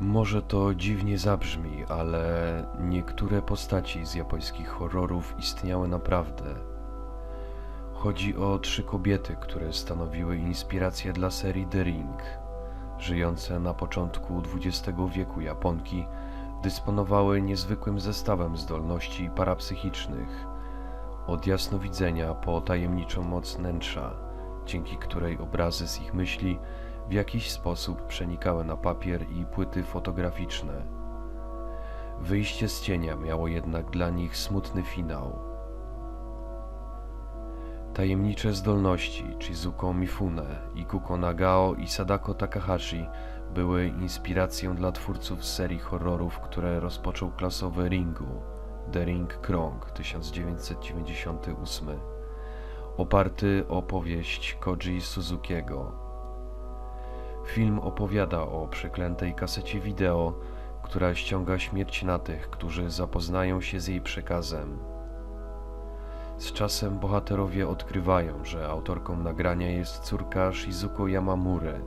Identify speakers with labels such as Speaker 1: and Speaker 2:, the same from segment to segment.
Speaker 1: Może to dziwnie zabrzmi, ale niektóre postaci z japońskich horrorów istniały naprawdę. Chodzi o trzy kobiety, które stanowiły inspirację dla serii The Ring. Żyjące na początku XX wieku Japonki dysponowały niezwykłym zestawem zdolności parapsychicznych, od jasnowidzenia po tajemniczą moc wnętrza, dzięki której obrazy z ich myśli w jakiś sposób przenikały na papier i płyty fotograficzne. Wyjście z cienia miało jednak dla nich smutny finał. Tajemnicze zdolności Chizuko Mifune, Ikuko Nagao i Sadako Takahashi były inspiracją dla twórców serii horrorów, które rozpoczął klasowy Ringu, The Ring Krong 1998, oparty o powieść Koji Suzukiego. Film opowiada o przeklętej kasecie wideo, która ściąga śmierć na tych, którzy zapoznają się z jej przekazem. Z czasem bohaterowie odkrywają, że autorką nagrania jest córka Shizuko Yamamury,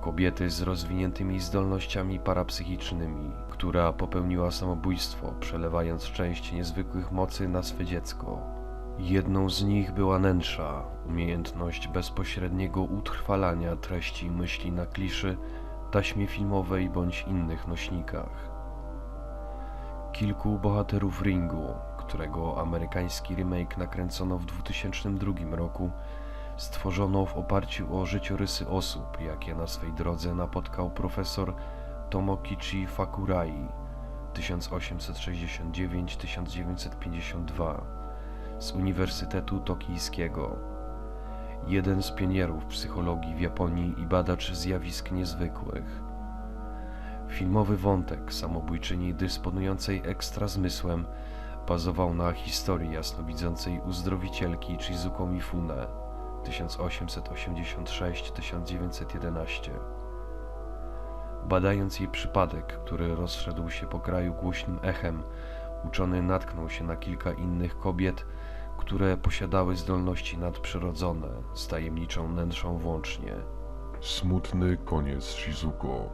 Speaker 1: kobiety z rozwiniętymi zdolnościami parapsychicznymi, która popełniła samobójstwo, przelewając część niezwykłych mocy na swe dziecko. Jedną z nich była nętrza, umiejętność bezpośredniego utrwalania treści myśli na kliszy, taśmie filmowej bądź innych nośnikach. Kilku bohaterów ringu, którego amerykański remake nakręcono w 2002 roku, stworzono w oparciu o życiorysy osób, jakie na swej drodze napotkał profesor Tomokichi Fakurai 1869-1952 z Uniwersytetu Tokijskiego. Jeden z pionierów psychologii w Japonii i badacz zjawisk niezwykłych. Filmowy wątek samobójczyni dysponującej ekstrazmysłem bazował na historii jasnowidzącej uzdrowicielki Chizuko Mifune 1886-1911. Badając jej przypadek, który rozszedł się po kraju głośnym echem, uczony natknął się na kilka innych kobiet, które posiadały zdolności nadprzyrodzone, z tajemniczą wnętrzą włącznie.
Speaker 2: Smutny koniec Shizuko.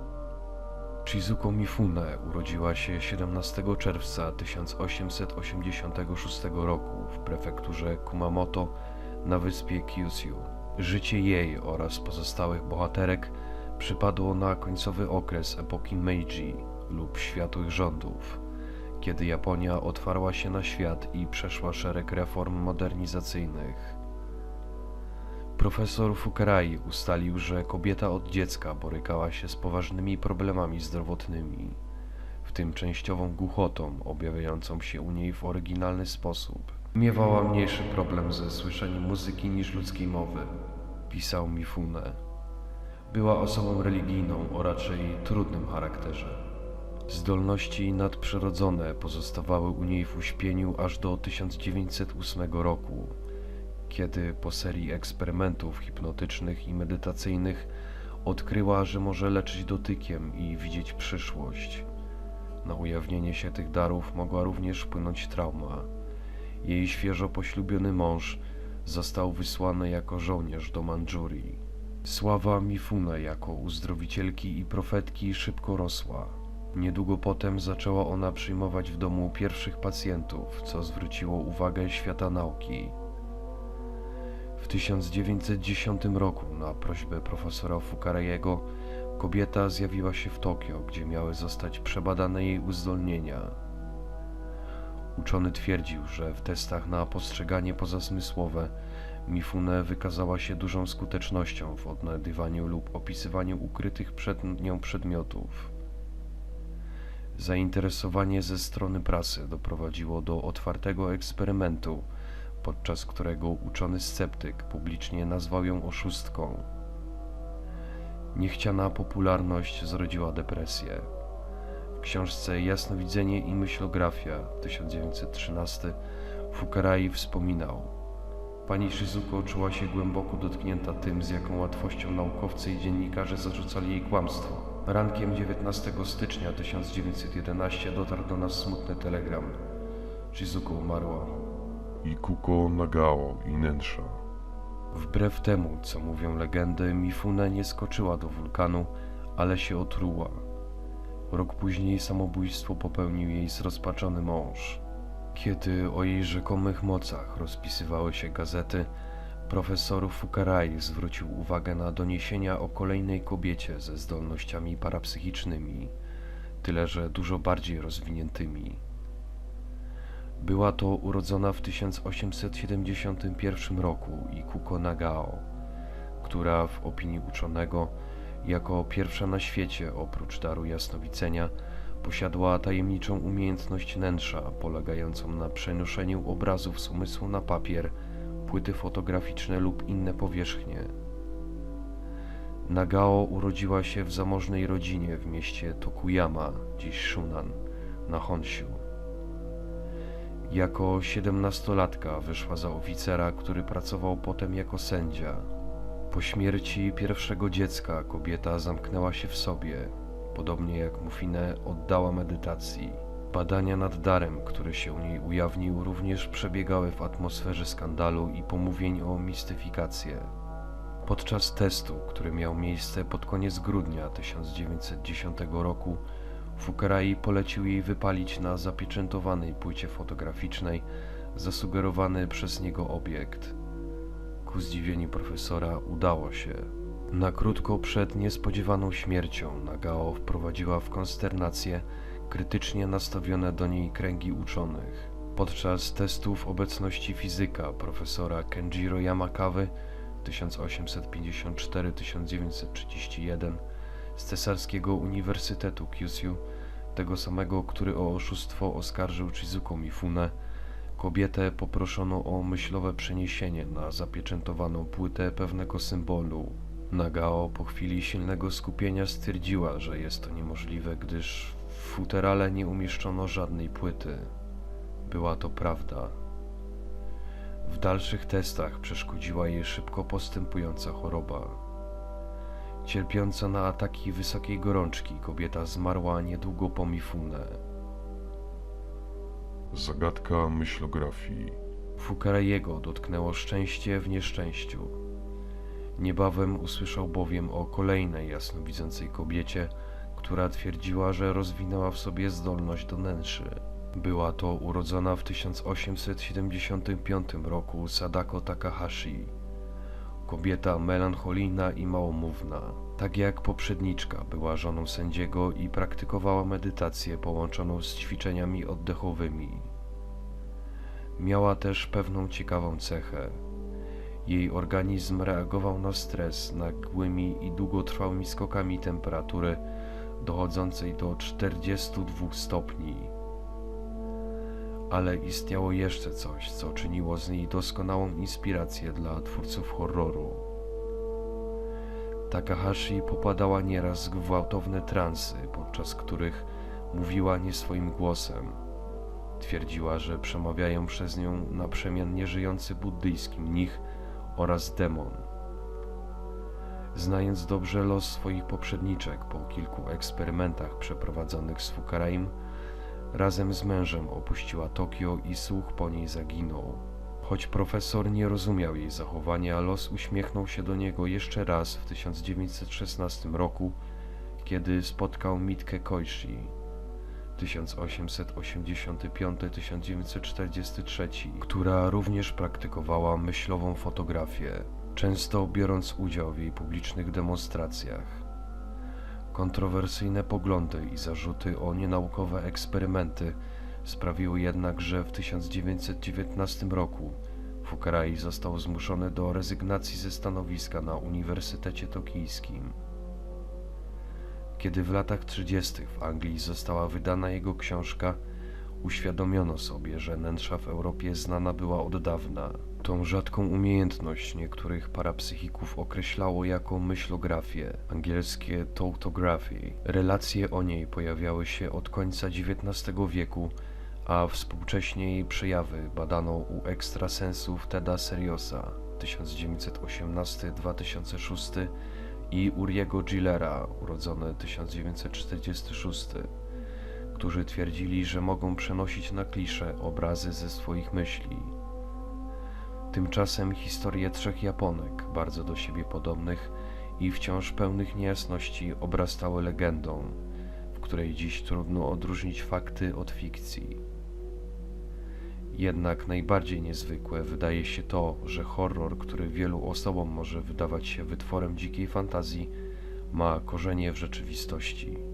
Speaker 1: Chizuko Mifune urodziła się 17 czerwca 1886 roku w prefekturze Kumamoto na wyspie Kyushu. Życie jej oraz pozostałych bohaterek przypadło na końcowy okres epoki Meiji lub światłych rządów, kiedy Japonia otwarła się na świat i przeszła szereg reform modernizacyjnych. Profesor Fukarai ustalił, że kobieta od dziecka borykała się z poważnymi problemami zdrowotnymi, w tym częściową głuchotą objawiającą się u niej w oryginalny sposób. Miewała mniejszy problem ze słyszeniem muzyki niż ludzkiej mowy, pisał Mifune. Była osobą religijną o raczej trudnym charakterze. Zdolności nadprzyrodzone pozostawały u niej w uśpieniu aż do 1908 roku, kiedy po serii eksperymentów hipnotycznych i medytacyjnych odkryła, że może leczyć dotykiem i widzieć przyszłość. Na ujawnienie się tych darów mogła również wpłynąć trauma. Jej świeżo poślubiony mąż został wysłany jako żołnierz do Mandżurii. Sława Mifune jako uzdrowicielki i profetki szybko rosła. Niedługo potem zaczęła ona przyjmować w domu pierwszych pacjentów, co zwróciło uwagę świata nauki. W 1910 roku na prośbę profesora Fukarayego kobieta zjawiła się w Tokio, gdzie miały zostać przebadane jej uzdolnienia. Uczony twierdził, że w testach na postrzeganie pozasmysłowe Mifune wykazała się dużą skutecznością w odnajdywaniu lub opisywaniu ukrytych przed nią przedmiotów. Zainteresowanie ze strony prasy doprowadziło do otwartego eksperymentu, podczas którego uczony sceptyk publicznie nazwał ją oszustką. Niechciana popularność zrodziła depresję. W książce Jasnowidzenie i myślografia 1913 Fukarai wspominał Pani Shizuko czuła się głęboko dotknięta tym, z jaką łatwością naukowcy i dziennikarze zarzucali jej kłamstwo. Rankiem 19 stycznia 1911 dotarł do nas smutny telegram. Shizuko umarła.
Speaker 2: I Kuko Nagao i Nętrza.
Speaker 1: Wbrew temu, co mówią legendy, Mifune nie skoczyła do wulkanu, ale się otruła. Rok później samobójstwo popełnił jej zrozpaczony mąż. Kiedy o jej rzekomych mocach rozpisywały się gazety, profesor Fukarai zwrócił uwagę na doniesienia o kolejnej kobiecie ze zdolnościami parapsychicznymi, tyle że dużo bardziej rozwiniętymi. Była to urodzona w 1871 roku Ikuko Nagao, która w opinii uczonego jako pierwsza na świecie oprócz daru jasnowidzenia posiadała tajemniczą umiejętność nętrza polegającą na przenoszeniu obrazów z umysłu na papier, płyty fotograficzne lub inne powierzchnie. Nagao urodziła się w zamożnej rodzinie w mieście Tokuyama, dziś Shunan, na Honshu. Jako siedemnastolatka wyszła za oficera, który pracował potem jako sędzia. Po śmierci pierwszego dziecka kobieta zamknęła się w sobie, podobnie jak Mufinę oddała medytacji. Badania nad darem, który się u niej ujawnił, również przebiegały w atmosferze skandalu i pomówień o mistyfikację. Podczas testu, który miał miejsce pod koniec grudnia 1910 roku, Fukarai polecił jej wypalić na zapieczętowanej płycie fotograficznej zasugerowany przez niego obiekt. Ku zdziwieniu profesora udało się. Na krótko przed niespodziewaną śmiercią Nagao wprowadziła w konsternację krytycznie nastawione do niej kręgi uczonych. Podczas testów obecności fizyka profesora Kenjiro Yamakawy 1854-1931 z Cesarskiego Uniwersytetu Kyushu, tego samego, który o oszustwo oskarżył Chizuko Mifune, kobietę poproszono o myślowe przeniesienie na zapieczętowaną płytę pewnego symbolu. Nagao po chwili silnego skupienia stwierdziła, że jest to niemożliwe, gdyż futerale nie umieszczono żadnej płyty. Była to prawda. W dalszych testach przeszkodziła jej szybko postępująca choroba. Cierpiąca na ataki wysokiej gorączki, kobieta zmarła niedługo po Mifune.
Speaker 2: Zagadka myślografii.
Speaker 1: Fukaraiego dotknęło szczęście w nieszczęściu. Niebawem usłyszał bowiem o kolejnej jasnowidzącej kobiecie, która twierdziła, że rozwinęła w sobie zdolność do nęszy. Była to urodzona w 1875 roku Sadako Takahashi. Kobieta melancholijna i małomówna. Tak jak poprzedniczka, była żoną sędziego i praktykowała medytację połączoną z ćwiczeniami oddechowymi. Miała też pewną ciekawą cechę. Jej organizm reagował na stres nagłymi i długotrwałymi skokami temperatury dochodzącej do 42 stopni. Ale istniało jeszcze coś, co czyniło z niej doskonałą inspirację dla twórców horroru. Takahashi popadała nieraz w gwałtowne transy, podczas których mówiła nie swoim głosem. Twierdziła, że przemawiają przez nią naprzemiennie żyjący buddyjski mnich oraz demon. Znając dobrze los swoich poprzedniczek po kilku eksperymentach przeprowadzonych z Fukaraim, razem z mężem opuściła Tokio i słuch po niej zaginął. Choć profesor nie rozumiał jej zachowania, los uśmiechnął się do niego jeszcze raz w 1916 roku, kiedy spotkał Mitkę Koishi 1885-1943, która również praktykowała myślową fotografię, często biorąc udział w jej publicznych demonstracjach. Kontrowersyjne poglądy i zarzuty o nienaukowe eksperymenty sprawiły jednak, że w 1919 roku Fukarai został zmuszony do rezygnacji ze stanowiska na Uniwersytecie Tokijskim. Kiedy w latach 30. w Anglii została wydana jego książka, uświadomiono sobie, że nętrza w Europie znana była od dawna. Tą rzadką umiejętność niektórych parapsychików określało jako myślografię, angielskie tautography. Relacje o niej pojawiały się od końca XIX wieku, a współcześnie jej przejawy badano u ekstrasensów Teda Seriosa 1918-2006 i Uriego Gillera, urodzony 1946, którzy twierdzili, że mogą przenosić na klisze obrazy ze swoich myśli. Tymczasem historie trzech Japonek, bardzo do siebie podobnych i wciąż pełnych niejasności, obrastały legendą, w której dziś trudno odróżnić fakty od fikcji. Jednak najbardziej niezwykłe wydaje się to, że horror, który wielu osobom może wydawać się wytworem dzikiej fantazji, ma korzenie w rzeczywistości.